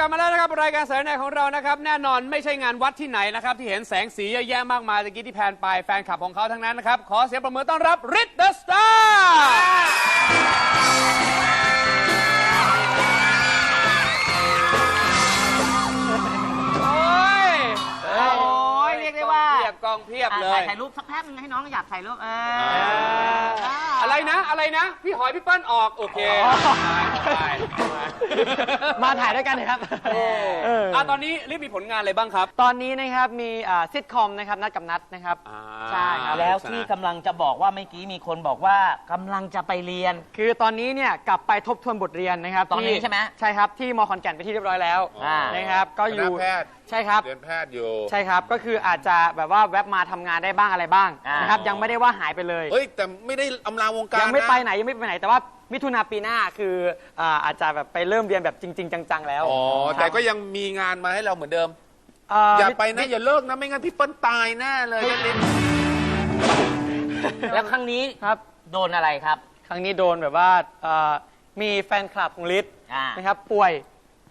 กลับมาแล้วนะครับรายการสายในของเรานะครับ แน่นอนไม่ใช่งานวัดที่ไหนนะครับ ที่เห็นแสงสีเยอะแยะมากมายตะกี้ที่แพนไปแฟนคลับของเขาทั้งนั้นนะครับ ขอเสียงประมือต้อนรับริทเดอะสตาร์ ว่าเพียบกองเพียบเลถ่ายย ถ่ายรูปสักแป๊บนึงให้น้องอยากถ่ายรูปเอออะไรนะอะไรนะ พี่หอยพี่เปิ้ลออก โอเคไปไปมาถ่ายด้วยกันเถอะครับเอออะตอนนี้รีบมีผลงานอะไรบ้างครับตอนนี้นะครับมีซิทคอมนะครับนัดกับนัดนะครับ ใช่ครับ แล้วที่กำลังจะบอกว่าเมื่อกี้มีคนบอกว่ากำลังจะไปเรียน คือตอนนี้เนี่ยกลับไปทบทวนบทเรียนนะครับตอนนี้ที่ใช่ไหม ใช่ครับที่มอขอนแก่นไปที่เรียบร้อยแล้วอ่า นะครับก็อยู่คณะแพทย์ ใช่ครับ เรียนแพทย์อยู่ ใช่ครับ ก็คืออาจจะแบบว่าแวบมาทำงานได้บ้างอะไรบ้างอ่าน นะครับยังไม่ได้ว่าหายไปเลย เฮ้ย แต่ไม่ได้อำลาวงการยังไม่นะ ไปไหนยังไม่ไปไหนแต่ว่ามิถุนาปีหน้าคืออ่าอาจจะแบบไปเริ่มเรียนแบบจริง ๆ จัง ๆ แล้วอ๋อครับแต่ก็ยังมีงานมาให้เราเหมือนเดิม เอ่ออย่ามิไปนะ อย่าเลิกนะ ไม่งั้นพี่เปิ้ลตายแน่เลยนะลิ้นแล้วครั้งนี้ครับ โดนอะไรครับ ครั้งนี้โดนแบบว่าเอ่อมีแฟนคลับของลิศอ่านะครับป่วย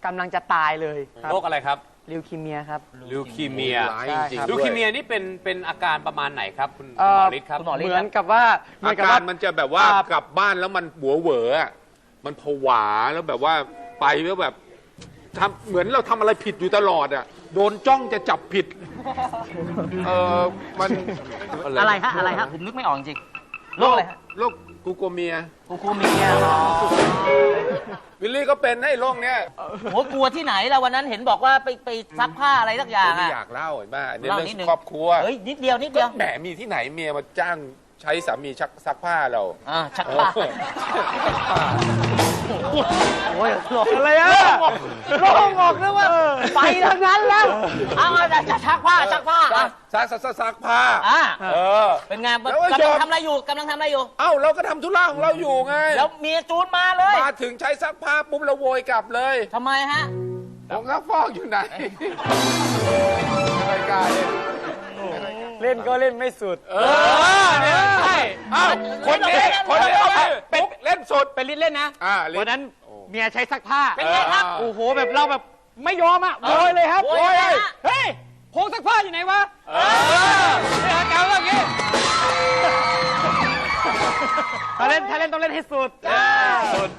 กำลังจะตายเลยครับ โรคอะไรครับ ลิวคีเมียครับ ลิวคีเมียร้ายจริงใช่ครับๆลิวด้วยคีเมียนี่เป็นเป็นอาการประมาณไหนครับ คุณเอ่หมออฤทธิ์ครับคุณหมอฤทธิ์เหมือนกับว่าเหมือาอนกับการว่ามันจะแบบว่าอ่ากลับบ้านแล้วมันหัวเหวออะมันผวาแล้วแบบว่าไปแล้วแบบทำเหมือนเราทำอะไรผิดอยู่ตลอดอะโดนจ้องจะจับผิดเออมันอะไรฮะอะไรฮะผมนึกไม่ออกจริงๆโรคอะไรฮะ โรค กูโกเมียกูกูเมียอ๋อวิลลี่ก็เป็นนะไอ้โรคเนี้ยโหกลัวที่ไหนล่ะวันนั้นเห็นบอกว่าไปไปซักผ้าอะไรสักอย่างไม่อะ อยากเล่าเห็นป่ะอันนี้เล่าเรื่อนิดนึงงครอบครัวเฮ้ยนิดเดียวนิดเดียวแหมมีที่ไหนเมียมาจ้างใช้สามีชักซักผ้าเรา อ่าชักผ้า เออโอ้ยโลกอะไรอะโลกออกนึกว่าไปทั้งนั้นแล้ว เอาเอาจะจะชักผ้าชักผ้าอะซักซักซักซักผ้าอะเออ เป็นไงแล้วไอ้กำลังจอมทำอะไรอยู่กำลังทำอะไรอยู่ เอ้าเราก็ทำธุระของเราอยู่ไงแล้วเมียจูนมาเลยมาถึงใช้ซักผ้าปุ๊บเราโวยกลับเลยทำไมฮะ ผมซักฟอกอยู่ไหนรายการเนี่ยเล่นก็เล่นไม่สุด เออเนี่ยใช่เอ้าคนนี้คนนี้เป็นเล่นสดเป็นลิศเล่นนะ อ่าลิ้นวันนั้น เมียใช้ซักผ้าเป็นไงครับโอ้โหแบบเราแบบไม่ยอมอะโวยเลยครับโวยเลยฮะเฮ้ยโพงซักผ้าอยู่ไหนวะเออเนี่ยอาการว่าอย่างงี้ถ้าเล่นถ้าเล่นต้องเล่นให้สุดสุด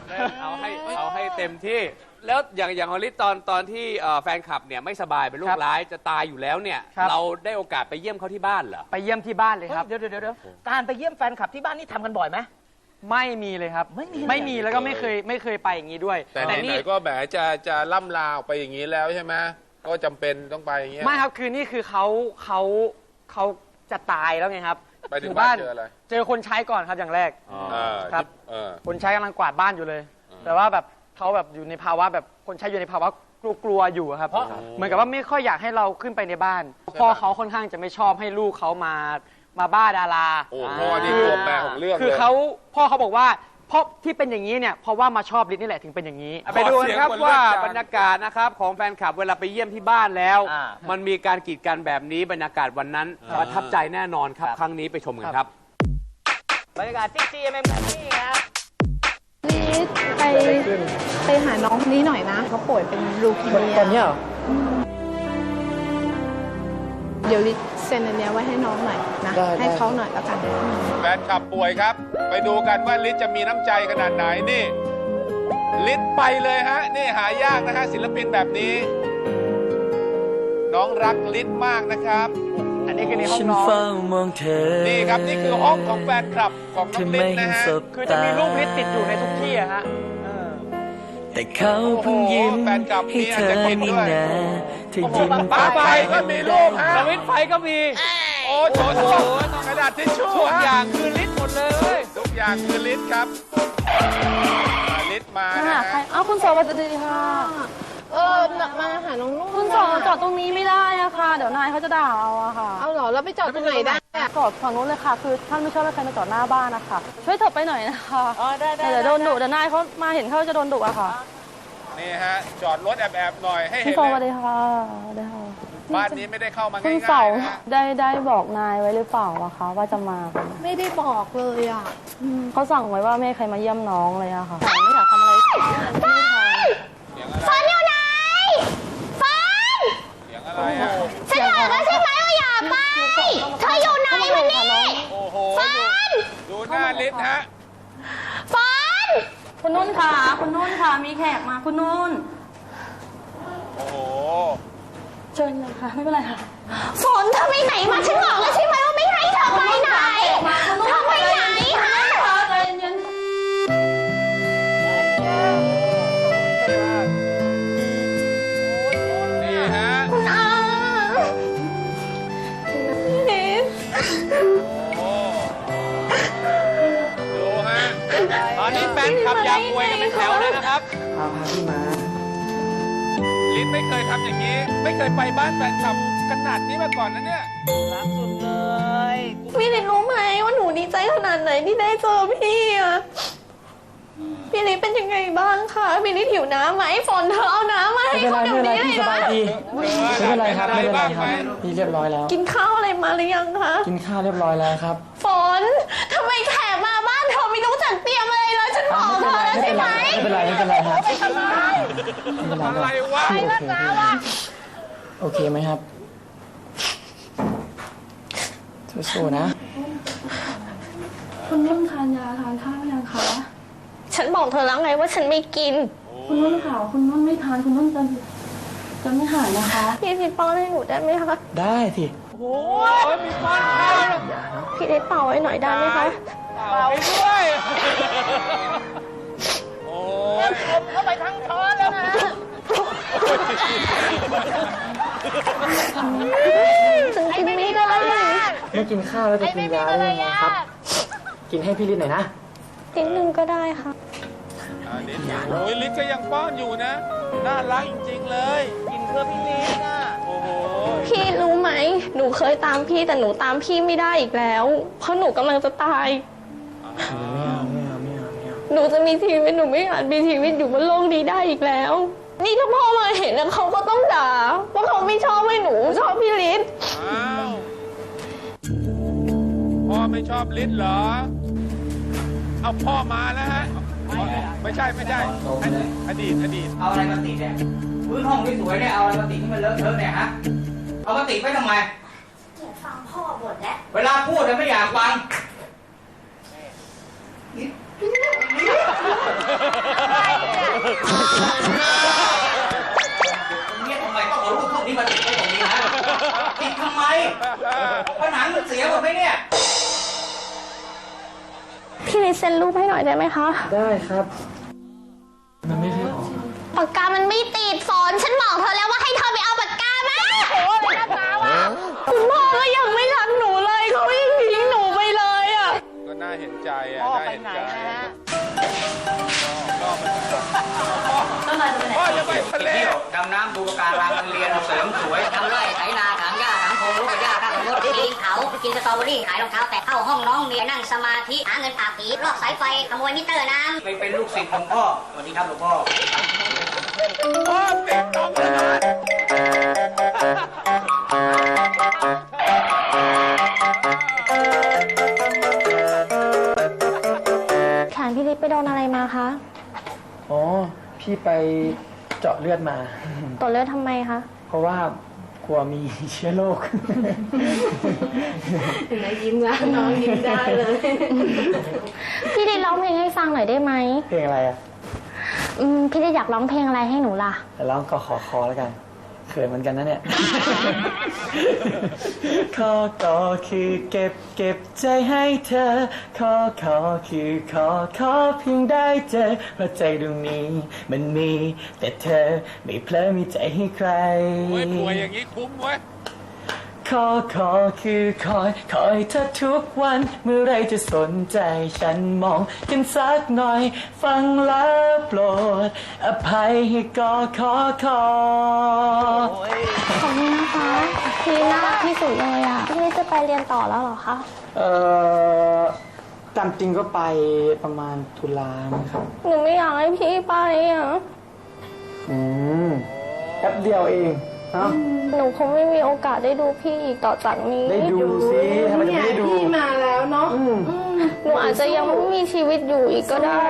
เอาให้เอาให้เต็มที่ แล้วอย่างอย่างฮอลลิตตอนตอนที่เอ่อแฟนคลับเนี่ยไม่สบายเป็นโรครัคบร้ายจะตายอยู่แล้วเนี่ยครับเราได้โอกาสไปเยี่ยมเขาที่บ้านเหรอ ไปเยี่ยมที่บ้านเลยครับ เดี๋ยวเดี๋ยวเดี๋ยวการไปเยี่ยมแฟนคลับที่บ้านนี่ทำกันบ่อยไหม ไม่มีเลยครับ ไม่มีเลย ไม่มีแล้วก็ไม่เคยไม่เคยไปอย่างนี้ด้วยแต่ไหนๆก็แหมจะจะล่ำลาออกไปอย่างนี้แล้วใช่ไหมก็จำเป็นต้องไปอย่างเงี้ย ไม่ครับคือนี่คือเขาเขาเขาจะตายแล้วไงครับไปถึงยู่บ้านเจออะไร เจอคนใช้ก่อนครับอย่างแรก เออครับ เออ คนใช้กำลังกวาดบ้านอยู่เลย แต่ว่าแบบเขาแบบอยู่ในภาวะแบบคนใช้อยู่ในภาวะกลัวๆอยู่อะครับ เพราะ เหมือนกับว่าไม่ค่อยอยากให้เราขึ้นไปในบ้าน พ่อเขาค่อนข้างจะไม่ชอบให้ลูกเขามา มาบ้าดารา โอ้พ่อนี่ตัวแปรของเรื่องคือเลย เขาพ่อเขาบอกว่าเพราะที่เป็นอย่างนี้เนี่ยเพราะว่ามาชอบลิศนี่แหละถึงเป็นอย่างนี้ ไปดูกันครับขอเสียงคนว่าเลือกจาน บรรยากาศนะครับของแฟนคลับเวลาไปเยี่ยมที่บ้านแล้ว อ่ามันมีการกีดกันแบบนี้บรรยากาศวันนั้นประทับใจแน่นอนครับ ครั้งนี้ไปชมกันครับ บรรยากาศที่ GMM นี่ครับนี่ไปไปหาน้องคนนี้หน่อยนะเขาป่วยเป็นลูคีเมียตอนนี้เหรอ เดี๋ยวลิเซ็นอันเนี้ยไว้ให้น้องหน่อยนะให้เขาหน่อยแล้วกัน แฟนขับป่วยครับ ไปดูกันว่าลิศจะมีน้ำใจขนาดไหนนี่ลิศไปเลยฮะ นี่หายากนะฮะศิลปินแบบนี้ น้องรักลิศมากนะครับ อันนี้คือในห้องฉันน้อง เฝ้ามองเธอนี่ครับนี่คือห้องของแฟนคลับของเธน้อองลิไม่ศเห็นะนฮะสบคือจะมีรูปลิศติดอยู่ในทุกที่อะฮะแต่เขาเพิ่งยิ้มโอ้โหแฟนคลับให้มีเธอาจอจะคิดนี่ด้วย นะ เธอยิ้มป้าไปก็มีรูปฮะสวิตช์ไฟก็มี โอ้โหกระดาษทิชชู่ทุกฮะอย่างคือลิสต์หมดเลย ทุกอย่างคือลิศครับอ่าลิศมานะค่ะฮะ เอ้าคุณสวัสดีค่ะ เออมาหาน้องนุ่นคุณสอจอดตรงนี้ไม่ได้อะค่ะเดี๋ยวนายเขาจะด่าเอาอะค่ะเอาเหรอ แล้วไปจอดตรงไหนได้อะจอดฝั่งนู้นเลยค่ะ คือท่านไม่ชอบให้ใครมาจอดหน้าบ้านนะคะ ช่วยเถอะไปหน่อยนะคะ อ๋อได้ได้เดี๋ยวโดนดุเดี๋ยวนายเขามาเห็นเขาจะโดนดุอะค่ะ นี่ฮะจอดรถแอบๆหน่อยให้คุณเห็นสอสวัสเลยดีค่ะสวัสดีค่ะบ้านนี้ไม่ได้เข้ามาคุณง่ายเสาๆนะฮะได้ได้บอกนายไว้หรือเปล่าอะคะว่าจะมากันไม่ได้บอกเลยอะอืมเขาสั่งไว้ว่าไม่ให้ใครมาเยี่ยมน้องเลยอะค่ะไม่อยากทำอะไรไม่ทำซอนอยู่ไหนอะไรอะฉันบอกแล้วใช่ไหมว่าอย่าไป เธออยู่ไหนวันนี้ โอ้โหฟันดูหน้าลิศฮะฟัน คุณนุ่นค่ะ คุณนุ่นค่ะ มีแขกมาคุณนุ่น โอ้โห เชิญเลยค่ะ ไม่เป็นไรค่ะ ฝนเธอไปไหนมาฉันบอกแล้วใช่ไหม แฟนคลับอยากป่วยกันเป็นแถวเลยนะครับ พาพาพี่มาลิศไม่เคยทำอย่างนี้ ไม่เคยไปบ้านแฟนคลับขนาดนี้มาก่อนนะเนี่ยพี่ลินรู้ไหมว่าหนูดีใจขนาดไหนที่ได้เจอพี่อะพี่ลินเป็นยังไงบ้างคะพี่ลินหิวน้ำไหมฝนเธอเอาน้ำมาให้ไม่เป็นไรเขาไม่เดี๋ยวเป็นไรนี้พี่เลยสบายนะดีไม่เป็นไรครับไม่เป็นไรบ้างครับไหมพี่เรียบร้อยแล้ว กินข้าวอะไรมาหรือยังคะกินข้าวเรียบร้อยแล้วครับ ฝนทำไม กเตรียมอะไรเลยฉันบอกเธอแล้วใช่ไหมไม่เป็นไรไม่เป็นไรครับไม่เป็นไรไม่เป็นไรไรวะโอเคโอเคไหมครับสู้ๆนะ คุณนุ่นทานยาทานข้าวยังคะ ฉันบอกเธอแล้วไงว่าฉันไม่กิน คุณนุ่นค่ะคุณนุ่นไม่ทานคุณนุ่นจะจะไม่หายนะคะพี่ลินป้อนให้หนูได้ไหมคะ ได้สิ โอ้ยมีป้อนแล้วพี่ลินเป่าให้หน่อยได้ไหมคะ เป่าไปด้วยโอ้ยฉันกินไม่ได้ไม่กินข้าวแล้วจะกินยาได้ยังไงครับ กินให้พี่ลิศหน่อยนะนิดนึงก็ได้ค่ะอันนี้โอ้ยลิศก็ยังป้อนอยู่นะ น่ารักจริงๆเลย กินเพื่อพี่ลินน่ะโอ้โหพี่รู้ไหม หนูเคยตามพี่แต่หนูตามพี่ไม่ได้อีกแล้ว เพราะหนูกำลังจะตาย หนูจะมีชีวิตหนูไม่อาจมีชีวิตอยู่บนโลกนี้ได้อีกแล้ว นี่ถ้าพ่อมาเห็นนะเขาก็ต้องด่าว่าเขาไม่ชอบให้หนูชอบพี่ลิศอ้าวพ่อไม่ชอบลิศเหรอ เอาพ่อมาแล้วฮะ ไม่ใช่ไม่ใช่อดีตอดีตเอาอะไรมาติดเนี่ยพื้นห้องไม่สวยเนี่ยเอาอะไรมาติดที่มันเลอะเทอะเนี่ยฮะเอามาติดไว้ทำไมฟังพ่อบ่นแล้ว เวลาพูดเนี่ยไม่อยากฟัง เนี่ยทำไมต้องเอารูปพวกนี้มาติดไว้ตรงนี้ฮะติดทำไมผนังมันเสียหมดไหมเนี่ย พี่ลิศเซ็นรูปให้หน่อยได้ไหมคะ ได้ครับ มันไม่ค่อยออกปากกามันไม่ติดฝนฉันบอกเธอแล้วว่าให้เธอไปเอาปากกามาโอ้ยนักหนาวะคุณพ่อำน้ำดูปะการังเรียนเสริมสวยทำไร่ไถนาถางหญ้าถางโพงลูกกระยาข้างรถปีนเขากินสตรอเบอรี่ขายรองเท้าแตะเข้าห้องน้องเมียนั่งสมาธิหาเงินปากผีลอกสายไฟขโมยมิเตอร์น้ำไปเป็นลูกศิษย์ของพ่อสวัสดีครับหลวงพ่อพ่อติดต้องเลยแขนพี่ลิศไปโดนอะไรมาคะ อ๋อ พี่ไป เจาะเลือดมา ตรวจเลือดทำไมคะ เพราะว่ากลัวมีเชื้อโรคพี่ลิศร้องเพลงให้ฟังหน่อยได้ไหมเพลงอะไรอะอืมพี่ลิศอยากร้องเพลงอะไรให้หนูล่ะ แต่ร้องก็ขอคอแล้วกัน เขินเหมือนกันนะเนี่ย ขอก็คือเก็บเก็บใจให้เธอ ขอขอคือขอขอเพียงได้เจอเพราะใจดวงนี้ มันมี แต่เธอไม่เพลอมีใจให้ใคร โอ้ยป่วยอย่างนี้คุ้มเว้ย ขอขอคือคอย คอยเธอทุกวัน เมื่อไรจะสนใจฉันมองกันสักหน่อย ฟังแล้วโปรด อภัยให้ก็ขอขอ ขอบคุณนะคะพี่น่ารักที่สุดเลยอะพี่ลิศจะไปเรียนต่อแล้วเหรอคะ เอ่อ ตามจริงก็ไปประมาณตุลามั้งครับ หนูไม่อยากให้พี่ไปอะ อืม แป๊บเดียวเอง เนาะหนูคงไม่มีโอกาสได้ดูพี่อีกต่อจากนี้ ได้ดูสิทำไมจะไม่ได้ดูหนูอาจจะยังไม่มีชีวิตอยู่อีกก็ได้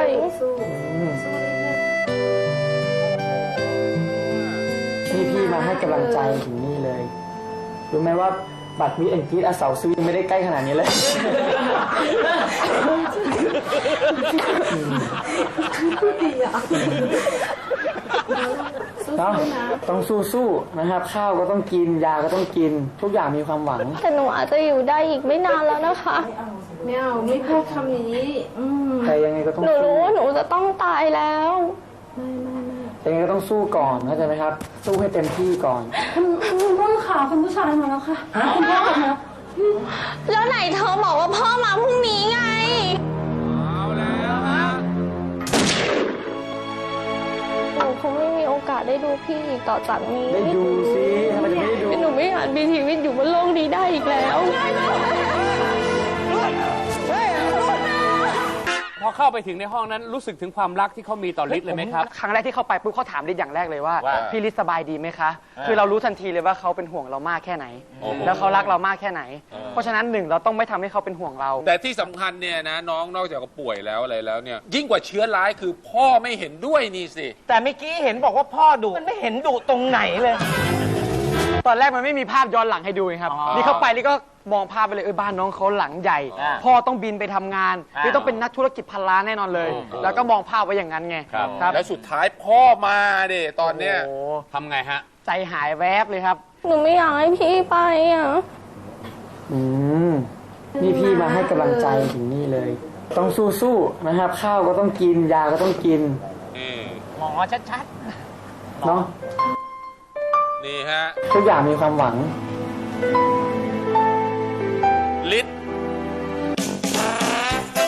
นี่พี่มาให้กำลังใจถึงนี่เลย รู้ไหมว่าบัตรมิแอนกีดอาเสาซื้อยังไม่ได้ใกล้ขนาดนี้เลย เนาะต้องสู้ๆนะครับ ข้าวก็ต้องกินยาก็ต้องกิน ทุกอย่างมีความหวัง แต่หนูอาจจะอยู่ได้อีกไม่นานแล้วนะคะ ไม่เอาไม่พูดคำนี้อืมแต่ยังไงก็ต้องหนูสู้รู้ว่าหนูจะต้องตายแล้ว ยังไงก็ต้องสู้ก่อนเข้าใจไหมครับ สู้ให้เต็มที่ก่อน คุณคุณพ่อขาคุณผู้ชายมาแล้วค่ะคุณพ่อคะแล้วไหนเธอบอกว่าพ่อมาพรุ่งนี้ไงเอาแล้วฮะหนูคงไม่มีโอกาสได้ดูพี่อีกต่อจากนี้ได้ดูสิทำไมจะไม่ได้ดู หนูไม่อาจมีชีวิตอยู่บนโลกนี้ได้อีกแล้ว พอเข้าไปถึงในห้องนั้นรู้สึกถึงความรักที่เขามีต่อฤทธิ์เลยไหมครับ ครั้งแรกที่เข้าไปปุ๊บเขาถามลิศอย่างแรกเลยว่า ว่าพี่ลิศสบายดีไหมคะ คือเรารู้ทันทีเลยว่าเขาเป็นห่วงเรามากแค่ไหน โอ้โห แล้วเขารักเรามากแค่ไหนเออเพราะฉะนั้นหนึ่งเราต้องไม่ทำให้เขาเป็นห่วงเรา แต่ที่สำคัญเนี่ยนะน้องนอกจากจะป่วยแล้วอะไรแล้วเนี่ยยิ่งกว่าเชื้อร้ายคือพ่อไม่เห็นด้วยนี่สิ แต่เมื่อกี้เห็นบอกว่าพ่อดุมันไม่เห็นดุตรงไหนเลย ตอนแรกมันไม่มีภาพย้อนหลังให้ดูไงครับอ๋อนี่เข้าไปนี่ก็ มองภาพไปเลยเออบ้านน้องเขาหลังใหญ่ อ่าพ่อต้องบินไปทำงานอ่า นี่ต้องเป็นนักธุรกิจพันล้านแน่นอนเลย แล้วก็มองภาพไว้อย่างนั้นไงครับแล้วสุดท้ายพ่อมาเดตอนเนี้ย โอ้ทำไงฮะ ใจหายแวบเลยครับ หนูไม่อยากให้พี่ไปอะ อืมนี่พี่มาให้กำลังใจถึงนี่เลย ต้องสู้ๆนะครับ ข้าวก็ต้องกิน ยาก็ต้องกินนี่หมอชัดเนาะนี่ฮะ ทุกอย่างมีความหวัง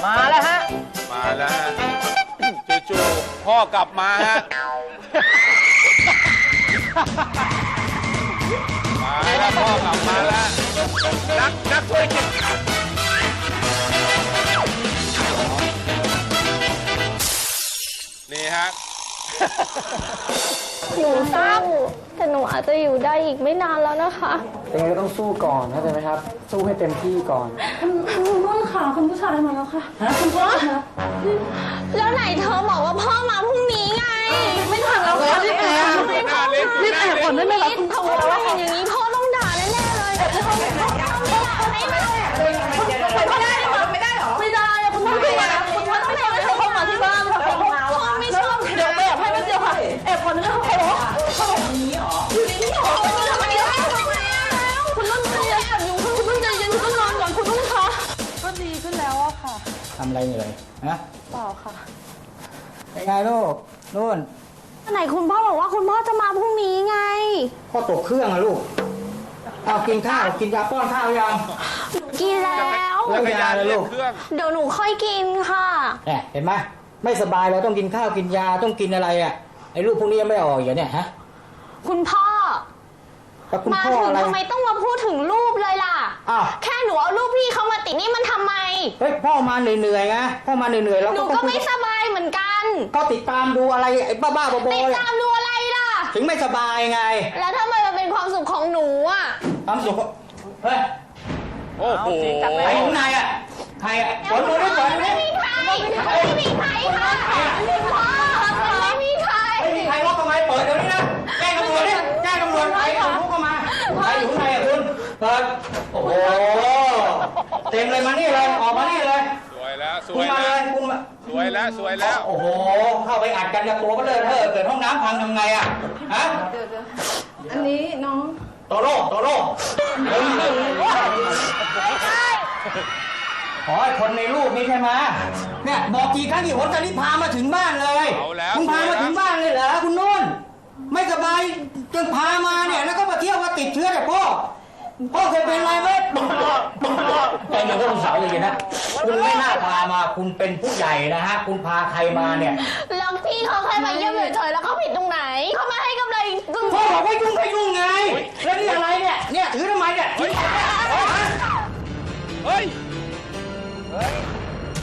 มาแล้วฮะ มาแล้วฮะจู่ๆพ่อกลับมาฮะ มาแล้วพ่อกลับมาแล้ว นักนักธุรกิจ หนูสู้แต่หนูอาจจะอยู่ได้อีกไม่นานแล้วนะคะ ยังไงก็ต้องสู้ก่อนเข้าใจไหมครับ สู้ให้เต็มที่ก่อน คุณพ่อขาคุณผู้ชายมาแล้วค่ะคุณพ่อคะแล้วไหนเธอบอกว่าพ่อมาพรุ่งนี้ไง ไม่ทันแล้วค่ะรีบแอบรีบแอบรีบแอบก่อนได้ไหมล่ะคุณพ่อว่าอย่างนี้พ่อต้องด่าแน่ๆเลย แอบก่อนนะคะฮัลโหลฮัลโหลอยู่ในนี้เหรอทำไมได้ทำไมอะคุณต้องใจเย็นแอบอยู่คุณต้องใจเย็นคุณต้องนอนก่อนคุณต้องคะก็ดีขึ้นแล้วอะค่ะทำอะไรอยู่เลยฮะเปล่าค่ะเป็นไงลูกนู่นไหนคุณพ่อบอกว่าคุณพ่อจะมาพรุ่งนี้ไง พ่อตกเครื่องอะลูกเอากินข้าวกินยาป้อนข้าวยังกินแล้วแล้วก็ยาเลยลูกเครื่องเดี๋ยวหนูค่อยกินค่ะเนี่ยเห็นไหมไม่สบายเราต้องกินข้าวกินยาต้องกินอะไรอะ ไอ้ลูกพวกนี้ยังไม่ออกอยู่เนี่ยฮะคุณพ่อ แล้วคุณมาพ่อถึงอะไร ทำไมต้องมาพูดถึงรูปเลยล่ะ อ้าว แค่หนูเอารูปพี่เขามาติดนี่มันทำไม เฮ้ยพ่อมาเหนื่อยๆไงพ่อมาเหนื่อยๆเราหนูก็ต้ก็องคุไม่ยสบายเหมือนกัน ก็ติดตามดูอะไรไอ้บ้าๆบอติดๆตาอะมดูอะไรล่ะ ถึงไม่สบายไงแล้วทำไมมันเป็นความสุขของหนูอะ ความสุขเฮ้ยโอ้โห ใครอยู่ข้างในอะใครอะฝนดูดิฝนดูไม่ดิมีใครไม่มีใครค่ะพ่อ ปิดเดี๋ยวนี้นะแจ้งตำรวจดิแจ้งตำรวจใครเอาพวกเข้ามาใครอยู่ข้างในอะคุณเปิดโอ้โหเต็มเลยมานี่เลยออกมานี่เลยสวยแล้วสคุวณยมาเลแล้วยคุณมาสวยแล้วสวยแล้วโอ้โหเข้าไปอัดกันกับตัวก็เลยเธอะเกิดห้องน้ำพังทำไงอะฮะอันนี้น้องโตโร่โตโร่ขอให้คนในรูปนี้ใช่ไหมเนี่ยบอกกี่ครั้งกี่หนจะรีบพามาถึงบ้านเลยเอาแล้ว คุณพามาถึงบ้านเลยเหรอคุณนุ่น ไม่สบายจนพามาเนี่ยแล้วก็มาเที่ยวว่าติดเชื้อแต่ยพ่อพ่อเคยเป็นอะไรไหมใจหนึ่งก็สงสัยเลยนะคุณไม่น่าพามาคุณเป็นผู้ใหญ่นะฮะคุณพาใครมาเนี่ยแล้วพี่เขาแค่มาเยี่ยมเฉยๆแล้วเขาผิดตรงไหนเขามาให้กำไรตึงพ่อบอกว่ายุ่งก็ยุ่งไง แล้วนี่อะไรเนี่ยเนี่ยถือทำไมเนี่ยถือทำไมเนี่ยเฮ้ย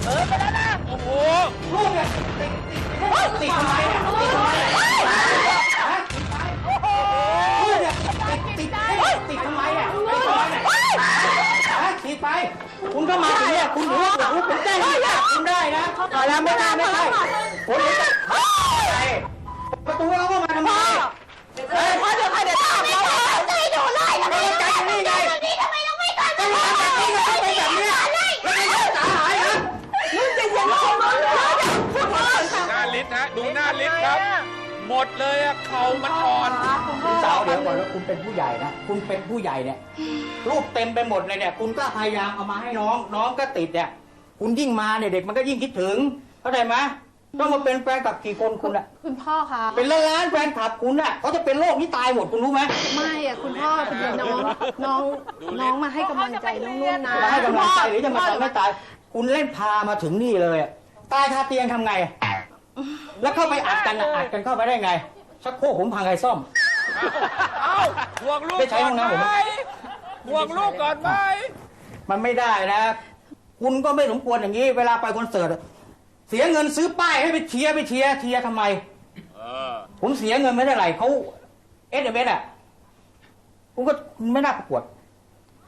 เออไปแล้วนะโอ้โหลูกเนี่ยติดติดทำไมเนี่ยติดทำไม ติดติดติดทำไมอะติดทำไมเนี่ยฮะติดไป คุณก็มาถึงเนี่ยคุณถือว่าคุณเป็นแจ้งคุณได้นะต่อแล้วไม่ได้ไม่ใช่คุณประตูเราก็มาทำไมเฮ้ยพ่อเดี๋ยวใครเดี๋ยวตามเรา ใจหนูหน่อยนะ เราใจอยู่นี่ไง หม ดเลยอะเข่ามันอ่อน คุณสาวเดี๋ยวก่อนแล้วคุณเป็นผู้ใหญ่นะ คุณเป็นผู้ใหญ่เนี่ยรูปเต็มไปหมดเลยเนี่ย คุณก็พยายามเอามาให้น้อง น้องก็ติดเนี่ย คุณยิ่งมาเนี่ยเด็กมันก็ยิ่งคิดถึง เข้าใจไหมต้องมาเป็นแฟนกับกี่คนคุณอะคุณพ่อคะเป็นล้านๆแฟนคลับคุณอะเขาจะเป็นโรคนี้ตายหมดคุณรู้ไหม ไม่อะคุณพ่อพอดีน้องน้องน้องมาให้กำลังใจน้องนุ่นนะจะให้กำลังใจหรือจะมาทำให้ตาย คุณเล่นพามาถึงนี่เลยอะตายคาเตียงทำไง แล้วเข้าไปอัดกันอะอัดกันเข้าไปได้ไง ชักโครกผมพังใครซ่อม เอ้าห่วงลูกไม่ใช้ก่อห้นองน้ำผมไหม ห่วงลูกก่อนไหมมันไม่ได้นะ คุณก็ไม่สมควรอย่างนี้ เวลาไปคอนเสิร์ตอะเสียเงินซื้อป้ายให้ไปเชียร์ไปเชียร์เชียร์ทำไม เออผมเสียเงินไม่ได้ไหรเขาเอสเอ็มเอสอะคุณก็ไม่น่าประกวด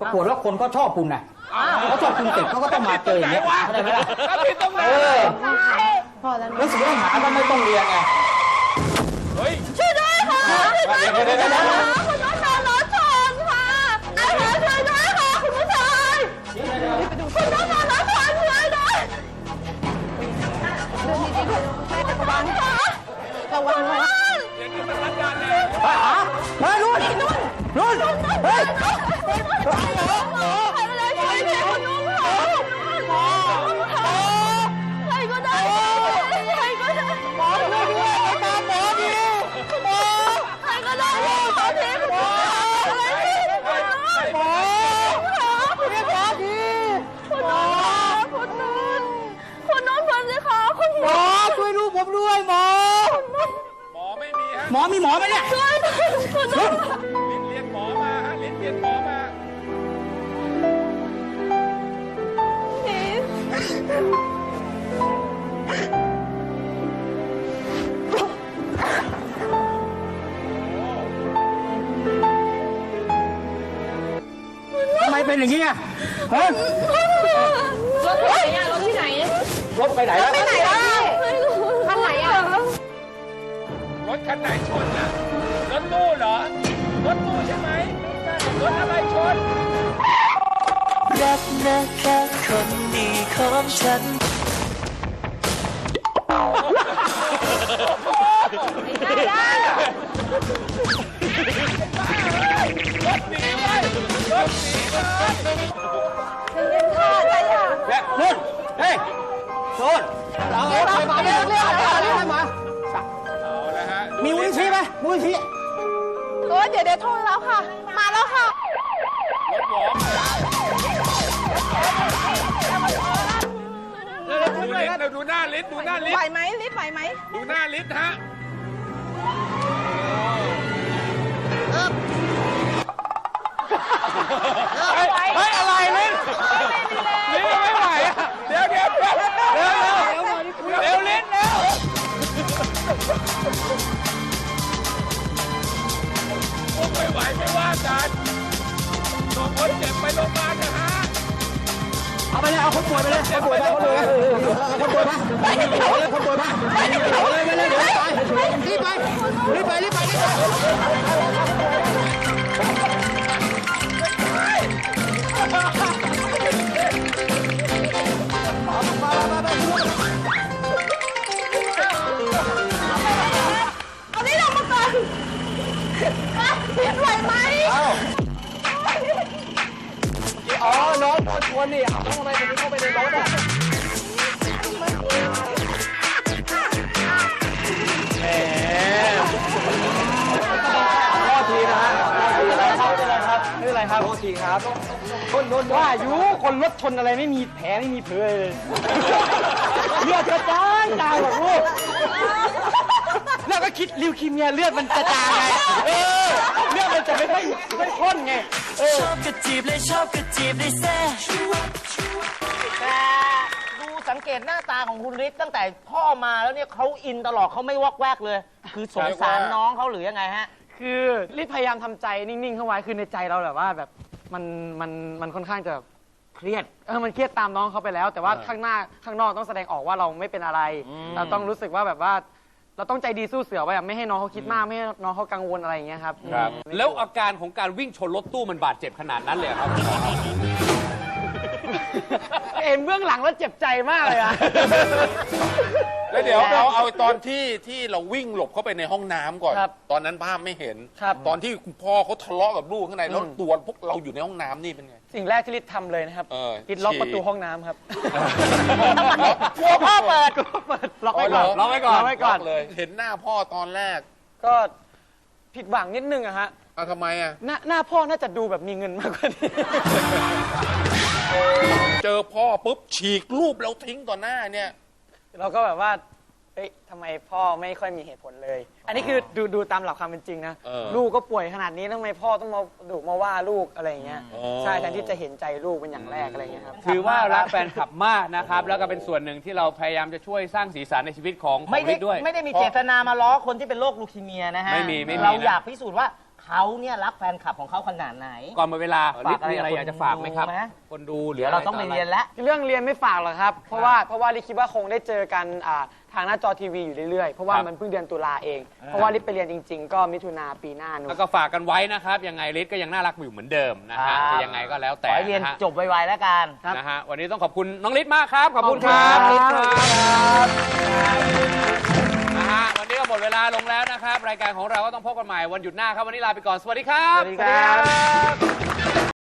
ประกวดแล้วคนก็ชอบคุณนะเขาชอบคุณเสร็จเขาก็ต้องมาเจออย่างเงี้ยเข้าใจไหมล่ะ แล้วผิดตรงไหนเออพอ แล้วแล้วเสียหาก็ไม่ต้องเรียนไง เฮ้ย ช่วยด้วยค่ะช่วยด้วยเดี๋ยวเดี๋ยวเดี๋ยวเดี๋ยวค่ะคุณน้องโดนรถชนค่ะอาหารช่วยด้วยค่ะคุณผู้ชายคุณน้องโดนรถชนช่วยด้วยเดินดีๆแม่ระวังค่ะระวังนะอย่างนี้มันรัดการแล้วไปหาเฮ้ยนู่นนู่นเฮ้ยใครก็ได้ช่วย หมอมีหมอไหมเนี่ยช่วยคุณนุ่นลิ้นเรียนหมอมาฮะลิ้นเรียนหมอมา ทำไมเป็นอย่างนี้อะฮะรถที่ไหนอะรถที่ไหนรถไปไหนแล้ว ไปไหนล่ะคัน คันไหนชนน่ะรถตู้เหรอ รถตู้ใช่ไหมไม่ใช่รถอะไรชน รักนะแค่คนดีของฉัน รถหนีไปรถหนี เออเดี๋ยวเดี๋ยวโทรแล้วค่ะ มาแล้วค่ะรถหมอดูลิ้นดูหน้าลิ้นดูหน้าลิ้นไหวไหมลิศไหวไหมดูหน้าลิ้นฮะเฮ้ยเฮ้ยอะไร คนเจ็บไปโรงพยาบาลนะฮะเอาไปเลยเอาคนป่วยไปเลยคนป่วยไปคนป่วยคนป่วยมาเอาเลยคนป่วยไปเอาเลยไปเลยเดี๋ยวตายรีบไปรีบไปรีบไปรีบไปเอา ชนอะไรไม่มีแผลไม่มีเผลอเลยเลือดกระจายจางหมดลูกแล้วก็คิดลิวคีเมียเลือดมันกระจายไงเออเลือดมันจะไม่ค่อยไม่ข้นไงชอบกระจีบเลยชอบกระจีบเลยแซ่แต่ดูสังเกตหน้าตาของคุณฤทธิ์ตั้งแต่พ่อมาแล้วเนี่ยเขาอินตลอดเขาไม่วอกแวกเลย คือสงสารน้องเขาหรือยังไงฮะ คือลิศพยายามทำใจนิ่งๆเข้าไว้คือในใจเราแบบว่าแบบมันมันมันค่อนข้างจะ เครียด เออมันเครียดตามน้องเขาไปแล้ว แต่ว่าข้างหน้าข้างนอกต้องแสดงออกว่าเราไม่เป็นอะไรเราต้องรู้สึกว่าแบบว่า เราต้องใจดีสู้เสือไว้อะไม่ให้น้องเขาคิดมากไม่ให้น้องเขากังวลอะไรอย่างเงี้ยครับครับ แล้วอาการของการวิ่งชนรถตู้มันบาดเจ็บขนาดนั้นเลยเหรอครับ เอ็นเบื้องหลังแล้วเจ็บใจมากเลยอะ แล้วเดี๋ยวเอาเอาตอนที่ที่เราวิ่งหลบเข้าไปในห้องน้ำก่อน ครับตอนนั้นภาพไม่เห็น ครับตอนที่คุณพ่อเขาทะเลาะกับลูกข้างในแล้วอืม ตัวพวกเราอยู่ในห้องน้ำนี่เป็นไง สิ่งแรกที่ลิศทำเลยนะครับเออลิศล็อกฉี่ ประตูห้องน้ำครับกลัวพ่อเปิดเปิดล็อกไว้ก่อนล็อกไว้ก่อนล็อกไว้ก่อนเลย เห็นหน้าพ่อตอนแรกก็ผิดหวังนิดนึงอะฮะเอาทำไมอะ หน้าหน้าพ่อน่าจะดูแบบมีเงินมากกว่านี้ เจอพ่อปุ๊บฉีกรูปแล้วทิ้งต่อหน้าเนี่ย เราก็แบบว่า เอ้ยทำไมพ่อไม่ค่อยมีเหตุผลเลย อันนี้คือดูดูตามหลักความเป็นจริงนะ เออลูกก็ป่วยขนาดนี้ทำไมพ่อต้องมาดุมาว่าลูกอะไรอย่างเงี้ย อ๋อ ใช่แทนที่จะเห็นใจลูกเป็นอย่างแรกอะไรอย่างเงี้ยครับ ถือว่ารักแฟนคลับมากนะครับ แล้วก็เป็นส่วนหนึ่งที่เราพยายามจะช่วยสร้างสีสันในชีวิตของขอไม่งได้ฤทธิ์ด้วย ไม่ได้มีเจตนามาล้อคนที่เป็นโรคลูคีเมียนะฮะไม่มีไม่มีเรานะอยากพิสูจน์ว่า เขาเนี่ยรักแฟนคลับของเขาขนาดไหน ก่อนหมดเวลาฝากฤทธิ์มีอะไรอะไรอยากจะฝากไหมครับ คนดูไหม คนดูหรืเดี๋ยวเราต้องไปเรียนแล้ว เรื่องเรียนไม่ฝากหรอกครับ เพราะว่าเพราะว่าลิคิดว่าคงได้เจอกันอ่าทางหน้าจอทีวีอยู่เรื่อยๆ เพราะว่ามันเพิ่งเดือนตุลาเอง เพราะว่าลิไปเรียนจริง ๆ ก็มิถุนาปีหน้านู้น แล้วก็ฝากกันไว้นะครับ ยังไงฤทธิ์ก็ยังน่ารักอยู่เหมือนเดิมนะฮะครับจะยังไงก็แล้วขแต่อให้เรียนนะฮะจบไวๆแล้วกัน นะฮะวันนี้ต้องขอบคุณน้องฤทธิ์มากครับ ขอบคุณครับขอบคุณฤทธิ์คครัรับ หมดเวลาลงแล้วนะครับ รายการของเราก็ต้องพบกันใหม่วันหยุดหน้าครับ วันนี้ลาไปก่อน สวัสดีครับ สวัสดีครับ